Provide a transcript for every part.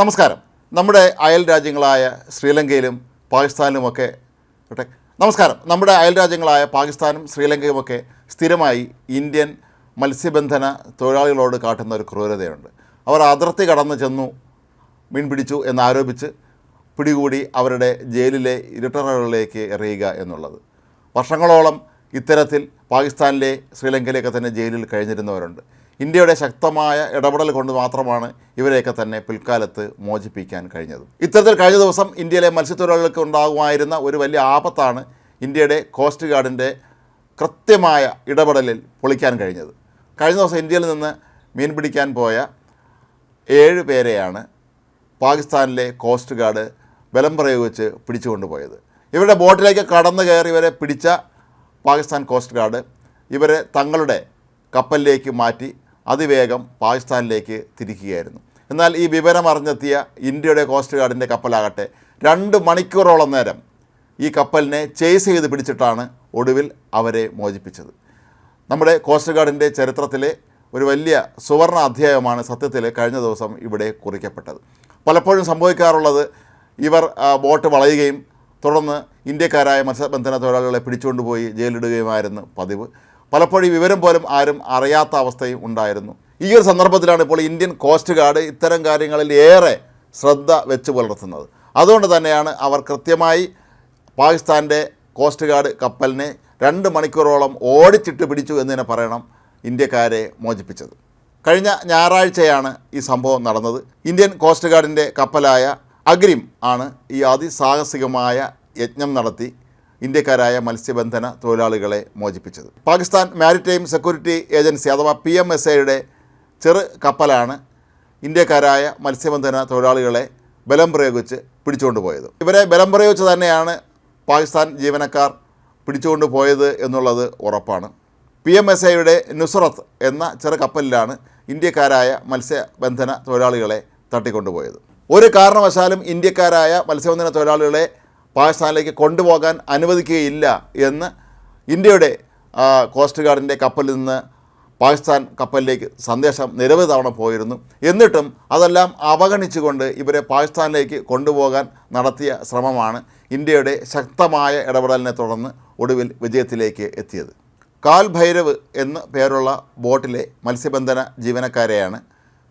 നമസ്കാരം. നമ്മുടെ അയൽ രാജ്യങ്ങളായ ശ്രീലങ്കയിലും പാകിസ്ഥാനിലുമൊക്കെ നമസ്കാരം. നമ്മുടെ അയൽ രാജ്യങ്ങളായ പാകിസ്ഥാനും ശ്രീലങ്കയുമൊക്കെ സ്ഥിരമായി ഇന്ത്യൻ മത്സ്യബന്ധന തൊഴിലാളികളോട് കാട്ടുന്ന ഒരു ക്രൂരതയുണ്ട്. അവർ അതിർത്തി കടന്നു ചെന്നു മീൻ പിടിച്ചു എന്നാരോപിച്ച് പിടികൂടി അവരുടെ ജയിലിലെ ഇരുട്ടറകളിലേക്ക് എറിയുക എന്നുള്ളത്. വർഷങ്ങളോളം ഇത്തരത്തിൽ പാകിസ്ഥാനിലെ ശ്രീലങ്കയിലേക്ക് തന്നെ ജയിലിൽ കഴിഞ്ഞിരുന്നവരുണ്ട്. ഇന്ത്യയുടെ ശക്തമായ ഇടപെടൽ കൊണ്ട് മാത്രമാണ് ഇവരെയൊക്കെ തന്നെ പിൽക്കാലത്ത് മോചിപ്പിക്കാൻ കഴിഞ്ഞത്. ഇത്തരത്തിൽ കഴിഞ്ഞ ദിവസം ഇന്ത്യയിലെ മത്സ്യത്തൊഴിലാളികൾക്ക് ഉണ്ടാകുമായിരുന്ന ഒരു വലിയ ആപത്താണ് ഇന്ത്യയുടെ കോസ്റ്റ് ഗാർഡിന്റെ കൃത്യമായ ഇടപെടലിൽ പൊളിക്കാൻ കഴിഞ്ഞത്. കഴിഞ്ഞ ദിവസം ഇന്ത്യയിൽ നിന്ന് മീൻ പിടിക്കാൻ പോയ ഏഴ് പേരെയാണ് പാകിസ്ഥാനിലെ കോസ്റ്റ് ഗാർഡ് ബലം പ്രയോഗിച്ച് പിടിച്ചുകൊണ്ടുപോയത്. ഇവരുടെ ബോട്ടിലേക്ക് കടന്നു കയറി ഇവരെ പിടിച്ച പാകിസ്ഥാൻ കോസ്റ്റ് ഗാർഡ് ഇവരെ തങ്ങളുടെ കപ്പലിലേക്ക് മാറ്റി അതിവേഗം പാകിസ്ഥാനിലേക്ക് തിരിക്കുകയായിരുന്നു. എന്നാൽ ഈ വിവരം അറിഞ്ഞെത്തിയ ഇന്ത്യയുടെ കോസ്റ്റ് ഗാർഡിന്റെ കപ്പലാകട്ടെ രണ്ട് മണിക്കൂറോളം നേരം ഈ കപ്പലിനെ ചേസ് ചെയ്ത് പിടിച്ചിട്ടാണ് ഒടുവിൽ അവരെ മോചിപ്പിച്ചത്. നമ്മുടെ കോസ്റ്റ് ഗാർഡിന്റെ ചരിത്രത്തിലെ ഒരു വലിയ സുവർണ അധ്യായമാണ് സത്യത്തിൽ കഴിഞ്ഞ ദിവസം ഇവിടെ കുറിക്കപ്പെട്ടത്. പലപ്പോഴും സംഭവിക്കാറുള്ളത് ഇവർ ബോട്ട് വളയുകയും തുടർന്ന് ഇന്ത്യക്കാരായ മത്സ്യബന്ധന തൊഴിലാളികളെ പിടിച്ചുകൊണ്ടുപോയി ജയിലിടുകയുമായിരുന്നു പതിവ്. പലപ്പോഴും വിവരം പോലും ആരും അറിയാത്ത അവസ്ഥയും ഉണ്ടായിരുന്നു. ഈ ഒരു സന്ദർഭത്തിലാണ് ഇപ്പോൾ ഇന്ത്യൻ കോസ്റ്റ് ഗാർഡ് ഇത്തരം കാര്യങ്ങളിൽ ഏറെ ശ്രദ്ധ വെച്ച് പുലർത്തുന്നത്. അതുകൊണ്ട് തന്നെയാണ് അവർ കൃത്യമായി പാകിസ്ഥാന്റെ കോസ്റ്റ് ഗാർഡ് കപ്പലിനെ രണ്ട് മണിക്കൂറോളം ഓടിച്ചിട്ട് പിടിച്ചു എന്ന് തന്നെ പറയണം ഇന്ത്യക്കാരെ മോചിപ്പിച്ചത്. കഴിഞ്ഞ ഞായറാഴ്ചയാണ് ഈ സംഭവം നടന്നത്. ഇന്ത്യൻ കോസ്റ്റ് ഗാർഡിന്റെ കപ്പലായ അഗ്രിം ആണ് ഈ അതിസാഹസികമായ യജ്ഞം നടത്തി. ഇന്ത്യക്കാരായ മത്സ്യബന്ധന തൊഴിലാളികളെ മോചിപ്പിച്ചത്. പാകിസ്ഥാൻ മാരിടൈം സെക്യൂരിറ്റി ഏജൻസി അഥവാ പി എം എസ് എയുടെ ചെറു കപ്പലാണ് ഇന്ത്യക്കാരായ മത്സ്യബന്ധന തൊഴിലാളികളെ ബലം പ്രയോഗിച്ച് പിടിച്ചുകൊണ്ടുപോയത് ഇവരെ ബലം പ്രയോഗിച്ച് തന്നെയാണ് പാകിസ്ഥാൻ ജീവനക്കാർ പിടിച്ചുകൊണ്ട് പോയത് എന്നുള്ളത് ഉറപ്പാണ്. പി എം എസ് എയുടെ നുസ്രത്ത് എന്ന ചെറു കപ്പലിലാണ് ഇന്ത്യക്കാരായ മത്സ്യബന്ധന തൊഴിലാളികളെ തട്ടിക്കൊണ്ടുപോയത്. ഒരു കാരണവശാലും ഇന്ത്യക്കാരായ മത്സ്യബന്ധന തൊഴിലാളികളെ പാകിസ്ഥാനിലേക്ക് കൊണ്ടുപോകാൻ അനുവദിക്കുകയില്ല എന്ന് ഇന്ത്യയുടെ കോസ്റ്റ് ഗാർഡിന്റെ കപ്പലിൽ നിന്ന് പാകിസ്ഥാൻ കപ്പലിലേക്ക് സന്ദേശം നിരവധി തവണ പോയിരുന്നു. എന്നിട്ടും അതെല്ലാം അവഗണിച്ചുകൊണ്ട് ഇവരെ പാകിസ്ഥാനിലേക്ക് കൊണ്ടുപോകാൻ നടത്തിയ ശ്രമമാണ് ഇന്ത്യയുടെ ശക്തമായ ഇടപെടലിനെ തുടർന്ന് ഒടുവിൽ വിജയത്തിലേക്ക് എത്തിയത്. കാൽ ഭൈരവ് എന്ന് പേരുള്ള ബോട്ടിലെ മത്സ്യബന്ധന ജീവനക്കാരെയാണ്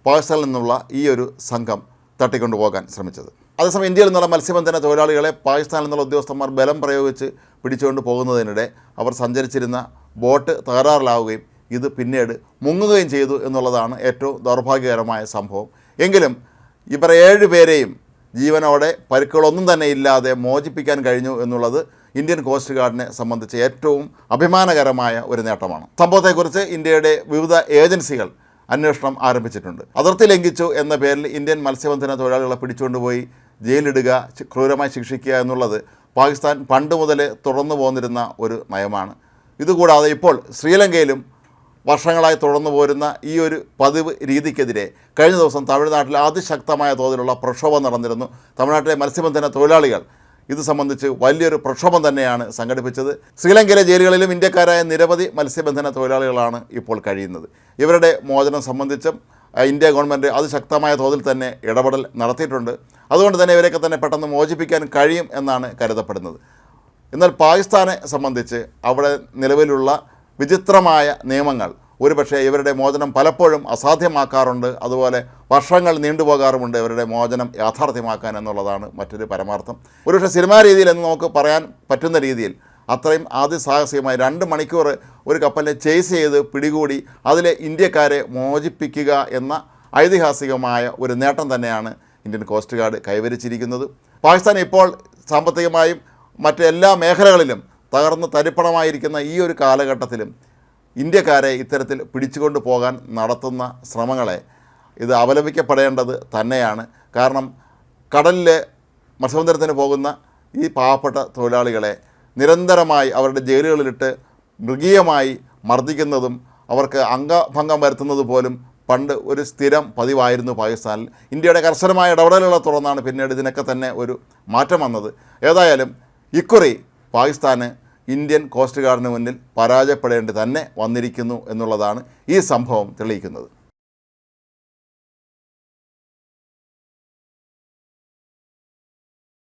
പാകിസ്ഥാനിൽ നിന്നുള്ള ഈ ഒരു സംഘം തട്ടിക്കൊണ്ടുപോകാൻ ശ്രമിച്ചത്. അതേസമയം ഇന്ത്യയിൽ നിന്നുള്ള മത്സ്യബന്ധന തൊഴിലാളികളെ പാകിസ്ഥാനിൽ നിന്നുള്ള ഉദ്യോഗസ്ഥന്മാർ ബലം പ്രയോഗിച്ച് പിടിച്ചുകൊണ്ട് പോകുന്നതിനിടെ അവർ സഞ്ചരിച്ചിരുന്ന ബോട്ട് തകരാറിലാവുകയും ഇത് പിന്നീട് മുങ്ങുകയും ചെയ്തു എന്നുള്ളതാണ് ഏറ്റവും ദൗർഭാഗ്യകരമായ സംഭവം. എങ്കിലും ഇവർ ഏഴ് പേരെയും ജീവനോടെ പരുക്കുകളൊന്നും തന്നെ ഇല്ലാതെ മോചിപ്പിക്കാൻ കഴിഞ്ഞു എന്നുള്ളത് ഇന്ത്യൻ കോസ്റ്റ് ഗാർഡിനെ സംബന്ധിച്ച് ഏറ്റവും അഭിമാനകരമായ ഒരു നേട്ടമാണ്. സംഭവത്തെക്കുറിച്ച് ഇന്ത്യയുടെ വിവിധ ഏജൻസികൾ അന്വേഷണം ആരംഭിച്ചിട്ടുണ്ട്. അതിർത്തി ലംഘിച്ചു എന്ന പേരിൽ ഇന്ത്യൻ മത്സ്യബന്ധന തൊഴിലാളികളെ പിടിച്ചുകൊണ്ടുപോയി ജയിലിടുക ക്രൂരമായി ശിക്ഷിക്കുക എന്നുള്ളത് പാകിസ്ഥാൻ പണ്ട് മുതൽ തുടർന്നു പോന്നിരുന്ന ഒരു നയമാണ്. ഇതുകൂടാതെ ഇപ്പോൾ ശ്രീലങ്കയിലും വർഷങ്ങളായി തുടർന്നു പോരുന്ന ഈ ഒരു പതിവ് രീതിക്കെതിരെ കഴിഞ്ഞ ദിവസം തമിഴ്നാട്ടിൽ അതിശക്തമായ തോതിലുള്ള പ്രക്ഷോഭം നടന്നിരുന്നു. തമിഴ്നാട്ടിലെ മത്സ്യബന്ധന തൊഴിലാളികൾ ഇത് സംബന്ധിച്ച് വലിയൊരു പ്രക്ഷോഭം തന്നെയാണ് സംഘടിപ്പിച്ചത്. ശ്രീലങ്കയിലെ ജയിലുകളിലും ഇന്ത്യക്കാരായ നിരവധി മത്സ്യബന്ധന തൊഴിലാളികളാണ് ഇപ്പോൾ കഴിയുന്നത്. ഇവരുടെ മോചനം സംബന്ധിച്ചും ഇന്ത്യ ഗവൺമെന്റ് അത് ശക്തമായ തോതിൽ തന്നെ ഇടപെടൽ നടത്തിയിട്ടുണ്ട്. അതുകൊണ്ട് തന്നെ ഇവരെയൊക്കെ തന്നെ പെട്ടെന്ന് മോചിപ്പിക്കാൻ കഴിയും എന്നാണ് കരുതപ്പെടുന്നത്. എന്നാൽ പാകിസ്ഥാനെ സംബന്ധിച്ച് അവിടെ നിലവിലുള്ള വിചിത്രമായ നിയമങ്ങൾ ഒരുപക്ഷെ ഇവരുടെ മോചനം പലപ്പോഴും അസാധ്യമാക്കാറുണ്ട്. അതുപോലെ വർഷങ്ങൾ നീണ്ടുപോകാറുമുണ്ട് ഇവരുടെ മോചനം യാഥാർത്ഥ്യമാക്കാൻ എന്നുള്ളതാണ് മറ്റൊരു പരമാർത്ഥം. ഒരുപക്ഷെ സിനിമാ രീതിയിൽ എന്ന് നമുക്ക് പറയാൻ പറ്റുന്ന രീതിയിൽ അത്രയും അതിസാഹസികമായി രണ്ട് മണിക്കൂർ ഒരു കപ്പലിനെ ചേസ് ചെയ്ത് പിടികൂടി അതിലെ ഇന്ത്യക്കാരെ മോചിപ്പിക്കുക എന്ന ഐതിഹാസികമായ ഒരു നേട്ടം തന്നെയാണ് ഇന്ത്യൻ കോസ്റ്റ് ഗാർഡ് കൈവരിച്ചിരിക്കുന്നത്. പാകിസ്ഥാൻ ഇപ്പോൾ സാമ്പത്തികമായും മറ്റെല്ലാ മേഖലകളിലും തകർന്ന് തരിപ്പണമായിരിക്കുന്ന ഈ ഒരു കാലഘട്ടത്തിലും ഇന്ത്യക്കാരെ ഇത്തരത്തിൽ പിടിച്ചുകൊണ്ട് പോകാൻ നടത്തുന്ന ശ്രമങ്ങളെ ഇത് അവലംബിക്കപ്പെടേണ്ടത് തന്നെയാണ്. കാരണം കടലിലെ മത്സ്യബന്ധനത്തിന് പോകുന്ന ഈ പാവപ്പെട്ട തൊഴിലാളികളെ നിരന്തരമായി അവരുടെ ജയിലുകളിലിട്ട് മൃഗീയമായി മർദ്ദിക്കുന്നതും അവർക്ക് അംഗഭംഗം വരുത്തുന്നത് പോലും പണ്ട് ഒരു സ്ഥിരം പതിവായിരുന്നു പാകിസ്ഥാനിൽ. ഇന്ത്യയുടെ കർശനമായ ഇടപെടലുകളെ തുടർന്നാണ് പിന്നീട് ഇതിനൊക്കെ തന്നെ ഒരു മാറ്റം വന്നത്. ഏതായാലും ഇക്കുറി പാകിസ്ഥാന് ഇന്ത്യൻ കോസ്റ്റ് ഗാർഡിന് മുന്നിൽ പരാജയപ്പെടേണ്ടി തന്നെ വന്നിരിക്കുന്നു എന്നുള്ളതാണ് ഈ സംഭവം തെളിയിക്കുന്നത്.